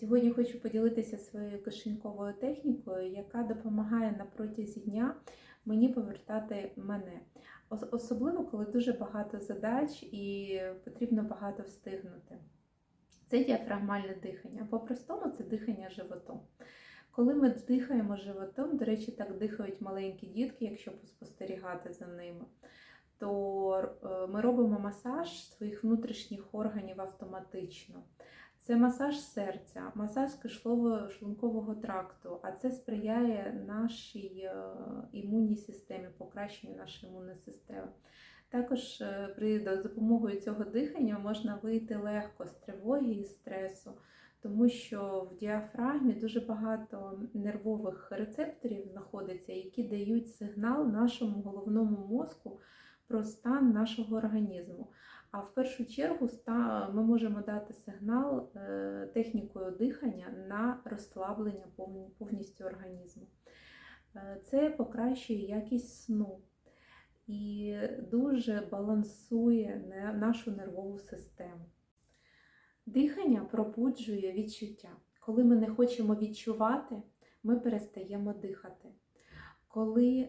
Сьогодні хочу поділитися своєю кишеньковою технікою, яка допомагає на протязі дня мені повертати мене. Особливо, коли дуже багато задач і потрібно багато встигнути. Це діафрагмальне дихання. По-простому це дихання животом. Коли ми дихаємо животом, до речі, так дихають маленькі дітки, якщо спостерігати за ними, то е, ми робимо масаж своїх внутрішніх органів автоматично. Це масаж серця, масаж кишлово-шлункового тракту, а це сприяє нашій е, імунній системі, покращенню нашої імунної системи. Також е, при за допомогою цього дихання можна вийти легко з тривоги і стресу, тому що в діафрагмі дуже багато нервових рецепторів знаходиться, які дають сигнал нашому головному мозку про стан нашого організму. А в першу чергу ми можемо дати сигнал е, технікою дихання на розслаблення повністю організму. Е, Це покращує якість сну і дуже балансує нашу нервову систему. Дихання пробуджує відчуття. Коли ми не хочемо відчувати, ми перестаємо дихати. Коли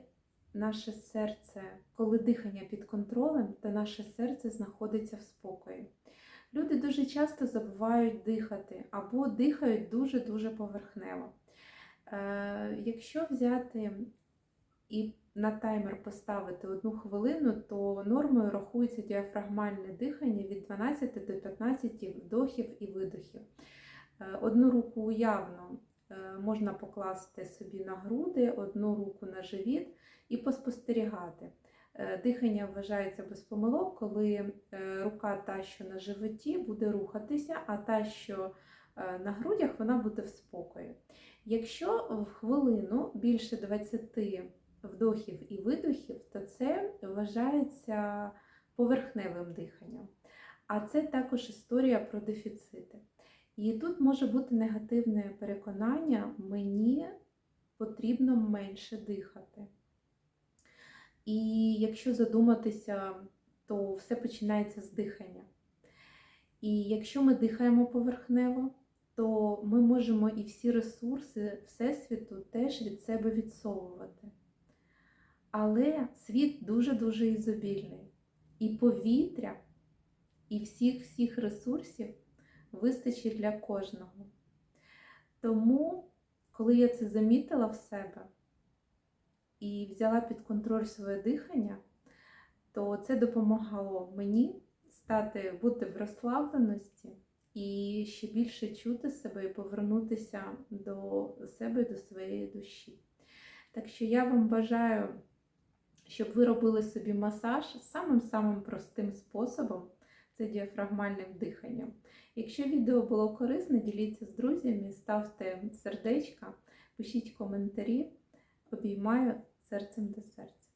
наше серце, коли дихання під контролем, то наше серце знаходиться в спокої. Люди дуже часто забувають дихати або дихають дуже-дуже поверхнево. Е, якщо взяти і на таймер поставити одну хвилину, то нормою рахується діафрагмальне дихання від 12 до 15 вдохів і видохів. Е, Одну руку уявно можна покласти собі на груди, одну руку на живіт і поспостерігати. Е, Дихання вважається без помилок, коли е, рука та, що на животі, буде рухатися, а та, що е, на грудях, вона буде в спокої. Якщо в хвилину більше 20 вдохів і видохів, то це вважається поверхневим диханням. А це також історія про дефіцити. І тут може бути негативне переконання, мені потрібно менше дихати. І якщо задуматися, то все починається з дихання. І якщо ми дихаємо поверхнево, то ми можемо і всі ресурси Всесвіту теж від себе відсовувати. Але світ дуже-дуже ізобільний. І повітря, і всіх-всіх ресурсів вистачить для кожного. Тому, коли я це замітила в себе і взяла під контроль своє дихання, то це допомагало мені стати бути в розслабленості і ще більше чути себе і повернутися до себе, до своєї душі. Так що я вам бажаю, щоб ви робили собі масаж самим-самим простим способом це діафрагмальним диханням. Якщо відео було корисне, діліться з друзями, ставте сердечка, пишіть коментарі. Обіймаю серцем до серця.